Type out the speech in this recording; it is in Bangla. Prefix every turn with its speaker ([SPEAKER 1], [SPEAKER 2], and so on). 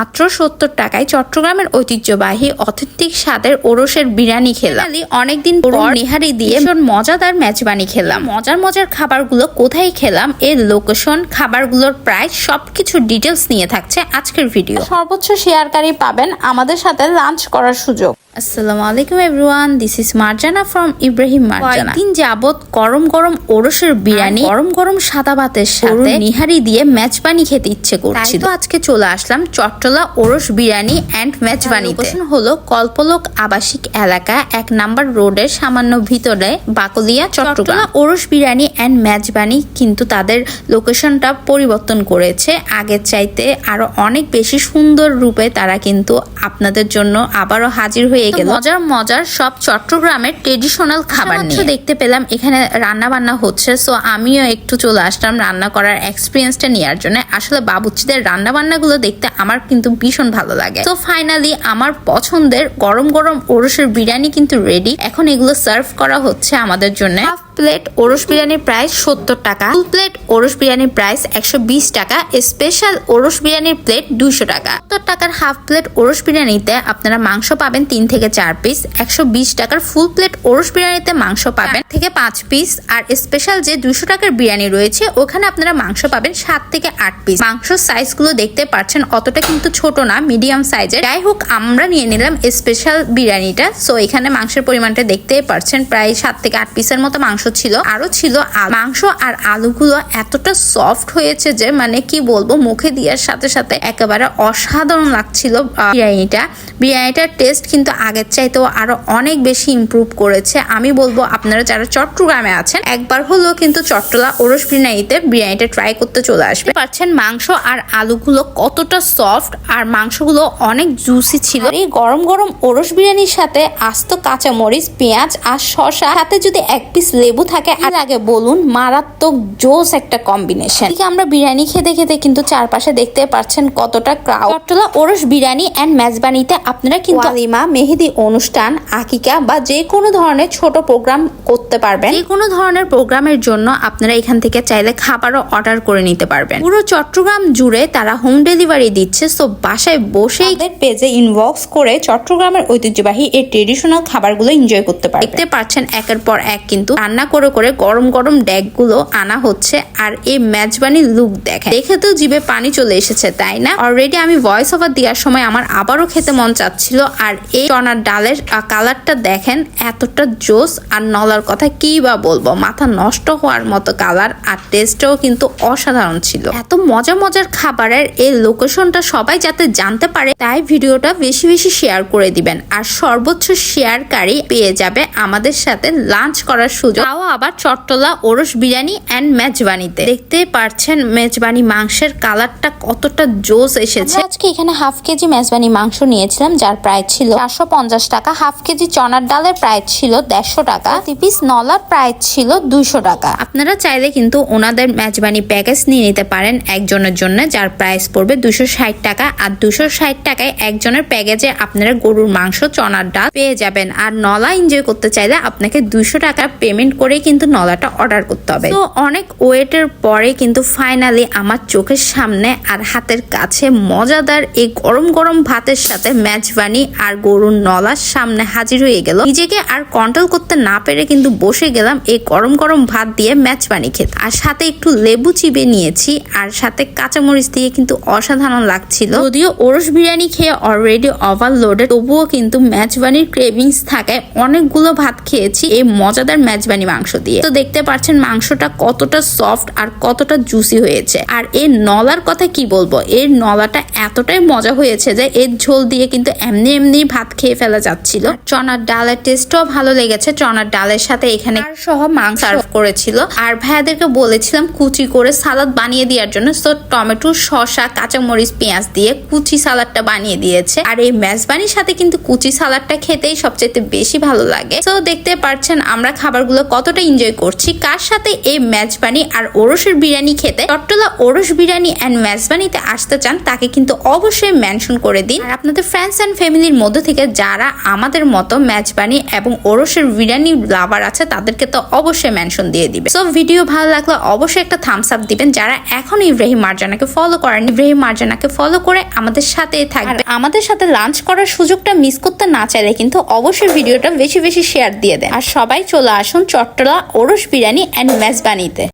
[SPEAKER 1] মাত্র সত্তর টাকায় চট্টগ্রামের ঐতিহ্যবাহী অথেন্টিক স্বাদের ওরসের বিরিয়ানি খেলাম। অনেকদিন পর নিহারি দিয়ে ভীষণ মজাদার মেজবানি খেলাম। মজার মজার খাবারগুলো কোথায় খেলাম এর লোকেশন খাবারগুলোর প্রাইস সবকিছু ডিটেলস নিয়ে থাকছে আজকের ভিডিও সর্বোচ্চ শেয়ারকারী পাবেন আমাদের সাথে লাঞ্চ করার সুযোগ। আসসালামু আলাইকুম everyone this is Marjana from Ibrahim Marjana. দিন যাবত গরম গরম ওরসের বিরিয়ানি গরম গরম সাদা ভাতের সাথে নিহারি দিয়ে মেজবানি খেতে ইচ্ছে করছি তো আজকে চলে আসলাম চট্টলা ওরস বিরিয়ানি এন্ড মেজবানি লোকেশন হলো কল্পলোক আবাসিক এলাকা এক নাম্বার রোডের সামান্য ভিতরে বাকলিয়া চট্টগ্রাম। ওরস বিরিয়ানি এন্ড মেজবানি কিন্তু তাদের লোকেশনটা পরিবর্তন করেছে। আগের চাইতে আরও অনেক বেশি সুন্দর রূপে তারা কিন্তু আপনাদের জন্য আবারও হাজির হয়ে গেল। মজার মজার সব চট্টগ্রামের ট্রেডিশনাল খাবার নিয়ে। দেখতে পেলাম এখানে রান্না বান্না হচ্ছে সো আমিও একটু চলে আসলাম রান্না করার এক্সপিরিয়েন্সটা নেওয়ার জন্য। আসলে বাবুচ্চিদের রান্না বান্নাগুলো দেখতে আমার কিন্তু ভীষণ ভালো লাগে। তো ফাইনালি আমার পছন্দের গরম গরম ওরসের বিরিয়ানি কিন্তু রেডি এখন এগুলো সার্ভ করা হচ্ছে আমাদের জন্য। হাফ প্লেট ওরস বিরিয়ানির প্রাইস সত্তর টাকা। ফুল প্লেট ওরস বিরিয়ানির প্রাইস একশো বিশ টাকা। স্পেশাল ওরস বিরিয়ানির প্লেট দুইশো টাকা। সত্তর টাকার হাফ প্লেট ওরস বিরিয়ানিতে আপনারা মাংস পাবেন তিন থেকে চার পিস। একশো বিশ টাকার ফুল প্লেট ওরস বিরিয়ানিতে মাংস পাবেন থেকে পাঁচ পিস। আর স্পেশাল যে দুশো টাকার বিরিয়ানি রয়েছে, ওখানে আপনারা মাংস পাবেন সাত থেকে আট পিস। মাংস সাইজগুলো দেখতে পাচ্ছেন অতটা কিন্তু ছোট না, মিডিয়াম সাইজের। যাই হোক, আমরা নিয়ে নিলাম স্পেশাল বিরিয়ানিটা। সো, এখানে মাংসের পরিমাণটা দেখতে পাচ্ছেন, প্রায় সাত থেকে আট পিসের মতো মাংস ছিল, আরও ছিল মাংস আর আলুগুলো এতটা সফট হয়েছে যে মানে কি বলব, মুখে দেওয়ার সাথে সাথে একেবারে অসাধারণ লাগছিল বিরিয়ানিটা। বিরিয়ানিটার টেস্ট কিন্তু আগের চাইতেও আরও অনেক বেশি ইমপ্রুভ করেছে। আমি বলব, আপনারা যারা চট্টগ্রামে আছেন, একবার হলেও কিন্তু চট্টলা ওরস বিরিয়ানিতে বিরিয়ানিটা ট্রাই করতে চলে আসবে পারছেন মাংস আর আলুগুলো কতটা সফট আর মাংসগুলো অনেক জুসি ছিল। এই গরম গরম ওরস বিরিয়ানির সাথে আস্ত কাঁচা মরিচ পেঁয়াজ আর শশা সাথে যদি এক পিস লেবু থাকে। আর আগে বলুন মারাত্মক জোস একটা কম্বিনেশন আমরা বিরিয়ানি খেতে খেতে কিন্তু চারপাশে দেখতে পাচ্ছেন কতটা ক্রাউড চট্টলা ওরস বিরিয়ানি এন্ড মেজবানিতে আপনারা কিন্তু আলিমা মেহেদি অনুষ্ঠান আকিকা বা যে কোনো ধরনের ছোট প্রোগ্রাম করতে পারবেন। যে কোনো ধরনের প্রোগ্রামের জন্য আপনারা এখান থেকে চাইলে খাবারও অর্ডার করে নিতে পারবেন। পুরো চট্টগ্রাম জুড়ে তারা হোম ডেলিভারি দিচ্ছে সো বাসায় বসে এদের পেজে ইনবক্স করে চট্টগ্রামের ঐতিহ্যবাহী এই ট্রেডিশনাল খাবারগুলো এনজয় করতে পারবেন। দেখতে পাচ্ছেন একের পর এক কিন্তু রান্না করে করে গরম গরম ড্যাগগুলো আনা হচ্ছে আর এই মেজবানি লুক দেখেন। দেখে তো জিভে পানি চলে এসেছে, তাই না? অলরেডি আমি ভয়েস ওভার দেওয়ার সময় আমার আবারও খেতে মন চাচ্ছিল আর এই চনার ডালের কালারটা দেখেন এতটা জোস আর নলার কথা কি বা বলব। মাথা নষ্ট হওয়ার মতো কালার আর টেস্টও কিন্তু অসাধারণ ছিল। এত মজা মজার খাবারের এই লোকেশনটা সবাই যাতে জানতে পারে, তাই ভিডিওটা বেশি বেশি শেয়ার করে দিবেন। আর সর্বোচ্চ শেয়ারকারী পেয়ে যাবে আমাদের সাথে লাঞ্চ করার সুযোগ। তাও আবার চট্টলা ওরস বিরিয়ানি অ্যান্ড মেজবানিতে। দেখতে পারছেন মেজবানি মাংসের কালারটা কতটা জোস এসেছে। আজকে এখানে হাফ কেজি মেজবানি মাংস নিয়েছিলাম যার প্রাইস ছিল চারশো পঞ্চাশ টাকা। হাফ কেজি চনার ডালের প্রাইস ছিল দেড়শো টাকা। পিস নলার প্রাইস ছিল দুইশো টাকা। আপনারা চাইলে কিন্তু ওনাদের মেজবানি প্যাকেজ নিয়ে নিতে পারেন একজনের জন্য যার প্রাইস পড়বে দুশো ষাট টাকা। আর দুশো ষাট টাকায় একজনের প্যাকেজে আপনারা গরুর মাংস চনার ডাল পেয়ে যাবেন। আর নলা এনজয় করতে চাইলে আপনাকে দুশো টাকা পেমেন্ট করে কিন্তু নলাটা অর্ডার করতে হবে। তো অনেক ওয়েটের পরে কিন্তু ফাইনালি আমার চোখের সামনে আর হাতের কাছে মজাদার এই গরম গরম ভাতের সাথে মেজবানি আর গরুর নলার সামনে হাজির হয়ে গেল। নিজেকে আর কন্ট্রোল করতে না পেরে কিন্তু বসে গেলাম এই গরম গরম ভাত দিয়ে মেজবানি খেতে। আর সাথে একটু লেবু চিবে নিয়েছি আর সাথে কাঁচামরিচ দিয়ে কিন্তু অসাধারণ লাগছিল। যদিও ওরস বিরিয়ানি খেয়ে অলরেডি ওভারলোডেড তবুও কিন্তু মেজবানির ক্রেভিংস থাকায় অনেকগুলো ভাত খেয়েছি, এই মজাদার মেজবানি মাংস দিয়ে। তো দেখতে পাচ্ছেন মাংসটা কতটা সফট আর কতটা জুসি হয়েছে। আর এর নলার কথা কি বলব? এর নলাটা এতটাই মজা হয়েছে যে এর ঝোল দিয়ে কিন্তু এমনি এমনি ভাত খেয়ে ফেলা যাচ্ছিল। চনার ডালের টেস্টও ভালো লেগেছে। চনার ডালের সাথে এখানে সহ মাংস সার্ভ করেছিল। আর ভাইয়াদেরকে বলেছিলাম কুচি করে সালাদ বানিয়ে দেওয়ার জন্য। তো টমেটো শসা কাঁচামরিচ পেঁয়াজ দিয়ে কুচি সালাদটা বানিয়ে দিয়েছে। আর এই মেজবানির সাথে কিন্তু কুচি সালাদটা খেতেই সবচেয়ে বেশি ভালো লাগে। তো দেখতে পাচ্ছেন আমরা খাবারগুলো কত কতটা এনজয় করছি, কার সাথে এই মেজবানি আর ওরসের বিরিয়ানি খেতে, চট্টলা ওরস বিরিয়ানি অ্যান্ড মেজবানিতে আসতে চান, তাকে কিন্তু অবশ্যই মেনশন করে দিন। আর আপনাদের ফ্রেন্ডস অ্যান্ড ফ্যামিলির মধ্যে থেকে যারা আমাদের মতো মেজবানি এবং ওরসের বিরিয়ানি লাভার আছে, তাদেরকে তো অবশ্যই মেনশন দিয়ে দিবে। সো ভিডিও ভালো লাগলে অবশ্যই একটা থামস আপ দিবেন, যারা এখন ইব্রাহিম মার্জানাকে ফলো করেন ইব্রাহিম মার্জানাকে ফলো করে আমাদের সাথেই থাকবে আমাদের সাথে লাঞ্চ করার সুযোগটা মিস করতে না চাইলে কিন্তু অবশ্যই ভিডিওটা বেশি বেশি শেয়ার দিয়ে দেন। আর সবাই চলে আসুন চট্টলা ওরস বিরিয়ানি অ্যান্ড মেজবানিতে